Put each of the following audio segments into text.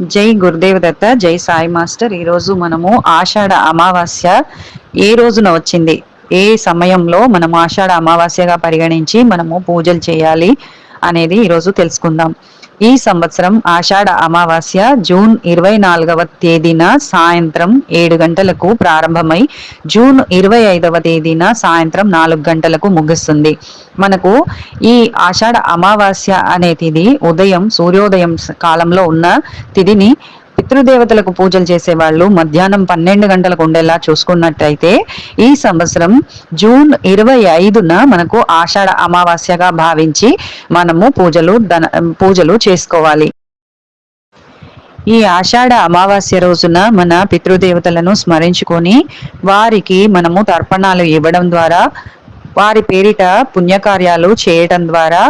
జై గురుదేవ్ దత్త జై సాయి మాస్టర్. ఈరోజు మనము ఆషాఢ అమావాస్య ఏ రోజున వచ్చింది? ఏ సమయంలో మనము ఆషాఢ అమావాస్యగా పరిగణించి మనము పూజలు చేయాలి అనేది ఈరోజు తెలుసుకుందాం. ఈ సంవత్సరం ఆషాఢ అమావాస్య జూన్ ఇరవై నాలుగవ తేదీన సాయంత్రం ఏడు గంటలకు ప్రారంభమై జూన్ ఇరవై ఐదవ తేదీన సాయంత్రం నాలుగు గంటలకు ముగుస్తుంది. మనకు ఈ ఆషాఢ అమావాస్య అనే తిథి ఉదయం సూర్యోదయం కాలంలో ఉన్న తిథిని పితృదేవతలకు పూజలు చేసే వాళ్ళు మధ్యాహ్నం పన్నెండు గంటలకు ఉండేలా చూసుకున్నట్టయితే ఈ సంవత్సరం జూన్ ఇరవై ఐదున మనకు ఆషాఢ అమావాస్యగా భావించి మనము పూజలు ధన పూజలు చేసుకోవాలి. ఈ ఆషాఢ అమావాస్య రోజున మన పితృదేవతలను స్మరించుకొని వారికి మనము తర్పణాలు ఇవ్వడం ద్వారా వారి పేరిట పుణ్యకార్యాలు చేయటం ద్వారా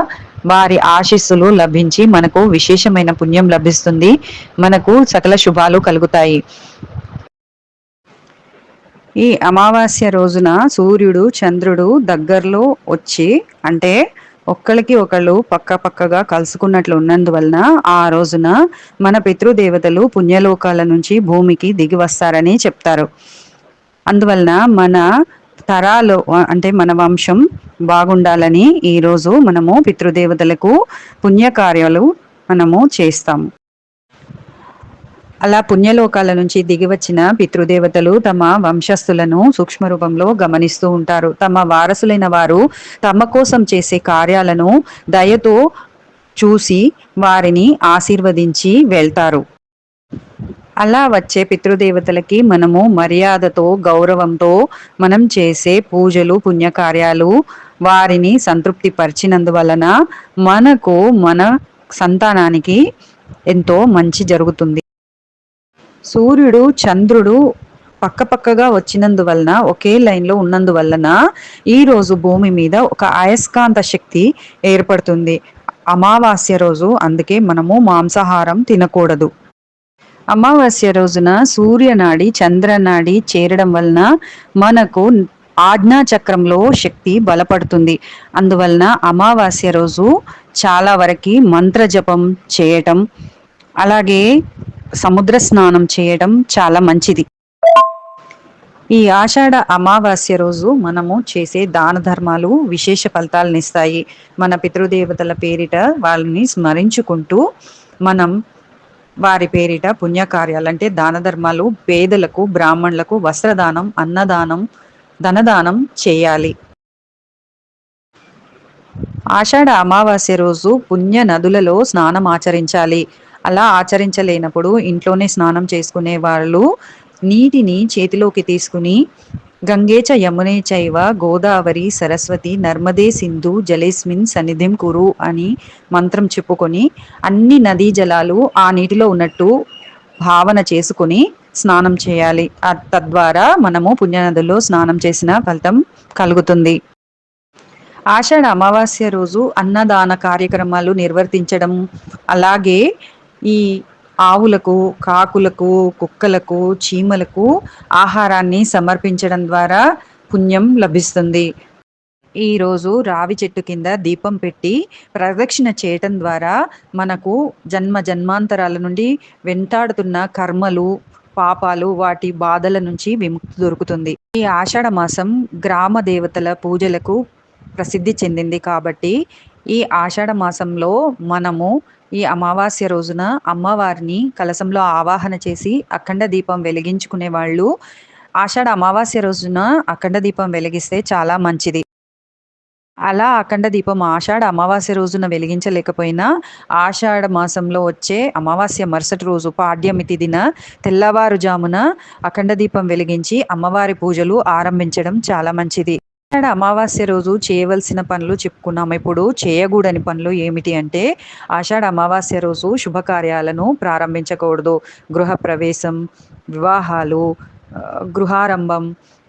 వారి ఆశీస్సులు లభించి మనకు విశేషమైన పుణ్యం లభిస్తుంది. మనకు సకల శుభాలు కలుగుతాయి. ఈ అమావాస్య రోజున సూర్యుడు చంద్రుడు దగ్గరలో వచ్చి అంటే ఒక్కళ్ళకి ఒకళ్ళు పక్క పక్కగా కలుసుకున్నట్లు ఉన్నందువలన ఆ రోజున మన పితృదేవతలు పుణ్యలోకాల నుంచి భూమికి దిగి వస్తారని చెప్తారు. అందువలన మన తరాలు అంటే మన వంశం బాగుండాలని ఈరోజు మనము పితృదేవతలకు పుణ్యకార్యాలు మనము చేస్తాము. అలా పుణ్యలోకాల నుంచి దిగివచ్చిన పితృదేవతలు తమ వంశస్థులను సూక్ష్మ రూపంలో గమనిస్తూ ఉంటారు. తమ వారసులైన వారు తమ కోసం చేసే కార్యాలను దయతో చూసి వారిని ఆశీర్వదించి వెళ్తారు. అలా వచ్చే పితృదేవతలకి మనము మర్యాదతో గౌరవంతో మనం చేసే పూజలు పుణ్యకార్యాలు వారిని సంతృప్తి పరిచినందువలన మనకు మన సంతానానికి ఎంతో మంచి జరుగుతుంది. సూర్యుడు చంద్రుడు పక్కపక్కగా వచ్చినందువలన ఒకే లైన్లో ఉన్నందువలన ఈరోజు భూమి మీద ఒక అయస్కాంత శక్తి ఏర్పడుతుంది. అమావాస్య రోజు అందుకే మనము మాంసాహారం తినకూడదు. అమావాస్య రోజున సూర్యనాడి చంద్రనాడి చేరడం వలన మనకు ఆజ్ఞా చక్రంలో శక్తి బలపడుతుంది. అందువలన అమావాస్య రోజు చాలా వరకు మంత్ర జపం చేయటం అలాగే సముద్ర స్నానం చేయడం చాలా మంచిది. ఈ ఆషాఢ అమావాస్య రోజు మనము చేసే దాన ధర్మాలు విశేష ఫలితాలను ఇస్తాయి మన పితృదేవతల పేరిట వాళ్ళని స్మరించుకుంటూ మనం వారి పేరిట పుణ్యకార్యాలు అంటే దాన ధర్మాలు పేదలకు బ్రాహ్మణులకు వస్త్రదానం అన్నదానం ధనదానం చేయాలి. ఆషాఢ అమావాస్య రోజు పుణ్య నదులలో స్నానం ఆచరించాలి. అలా ఆచరించలేనప్పుడు ఇంట్లోనే స్నానం చేసుకునే వాళ్ళు నీటిని చేతిలోకి తీసుకుని గంగేచ యమునే చైవ గోదావరి సరస్వతి నర్మదే సింధు జలేస్మిన్ సన్నిధిం కురు అని మంత్రం చెప్పుకొని అన్ని నదీ జలాలు ఆ నీటిలో ఉన్నట్టు భావన చేసుకుని స్నానం చేయాలి. తద్వారా మనము పుణ్యనదుల్లో స్నానం చేసిన ఫలితం కలుగుతుంది. ఆషాఢ అమావాస్య రోజు అన్నదాన కార్యక్రమాలు నిర్వర్తించడం. అలాగే ఈ ఆవులకు కాకులకు కుక్కలకు చీమలకు ఆహారాన్ని సమర్పించడం ద్వారా పుణ్యం లభిస్తుంది. ఈరోజు రావి చెట్టు కింద దీపం పెట్టి ప్రదక్షిణ చేయటం ద్వారా మనకు జన్మ జన్మాంతరాల నుండి వెంటాడుతున్న కర్మలు పాపాలు వాటి బాధల నుంచి విముక్తి దొరుకుతుంది. ఈ ఆషాఢ మాసం గ్రామ దేవతల పూజలకు ప్రసిద్ధి చెందింది కాబట్టి ఈ ఆషాఢ మాసంలో మనము ఈ అమావాస్య రోజున అమ్మవారిని కలసంలో ఆవాహన చేసి అఖండ దీపం వెలిగించుకునే వాళ్ళు ఆషాఢ అమావాస్య రోజున అఖండ దీపం వెలిగిస్తే చాలా మంచిది. అలా అఖండ దీపం ఆషాఢ అమావాస్య రోజున వెలిగించలేకపోయినా ఆషాఢ మాసంలో వచ్చే అమావాస్య మరుసటి రోజు పాడ్యమితి దిన తెల్లవారుజామున అఖండ దీపం వెలిగించి అమ్మవారి పూజలు ఆరంభించడం చాలా మంచిది. అమావాస్య రోజు చేయవలసిన పనులు చెప్పుకున్నాం ఇప్పుడు చేయకూడని పనులు ఏమిటి అంటే ఆషాఢ అమావాస్య రోజు శుభకార్యాలను ప్రారంభించకూడదు. గృహప్రవేశం వివాహాలు గృహారంభం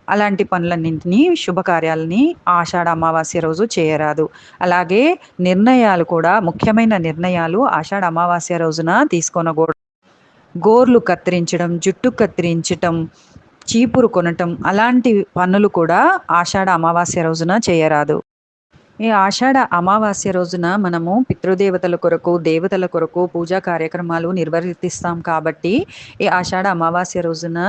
అలాంటి పనులన్నింటినీ శుభకార్యాలని ఆషాఢ అమావాస్య రోజు చేయరాదు. అలాగే నిర్ణయాలు కూడా ముఖ్యమైన నిర్ణయాలు ఆషాఢ అమావాస్య రోజున తీసుకొనకూడదు. గోర్లు కత్తిరించడం జుట్టు కత్తిరించటం చీపురు కొనటం అలాంటి పనులు కూడా ఆషాఢ అమావాస్య రోజున చేయరాదు. ఈ ఆషాఢ అమావాస్య రోజున మనము పితృదేవతల కొరకు దేవతల కొరకు పూజా కార్యక్రమాలు నిర్వర్తిస్తాం కాబట్టి ఈ ఆషాఢ అమావాస్య రోజున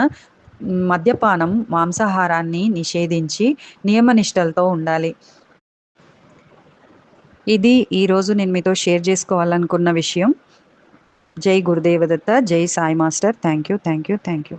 మద్యపానం మాంసాహారాన్ని నిషేధించి నియమనిష్టలతో ఉండాలి. ఇది ఈరోజు నేను మీతో షేర్ చేసుకోవాలనుకున్న విషయం. జై గురుదేవదత్త జై Sai master. Thank you thank you thank you.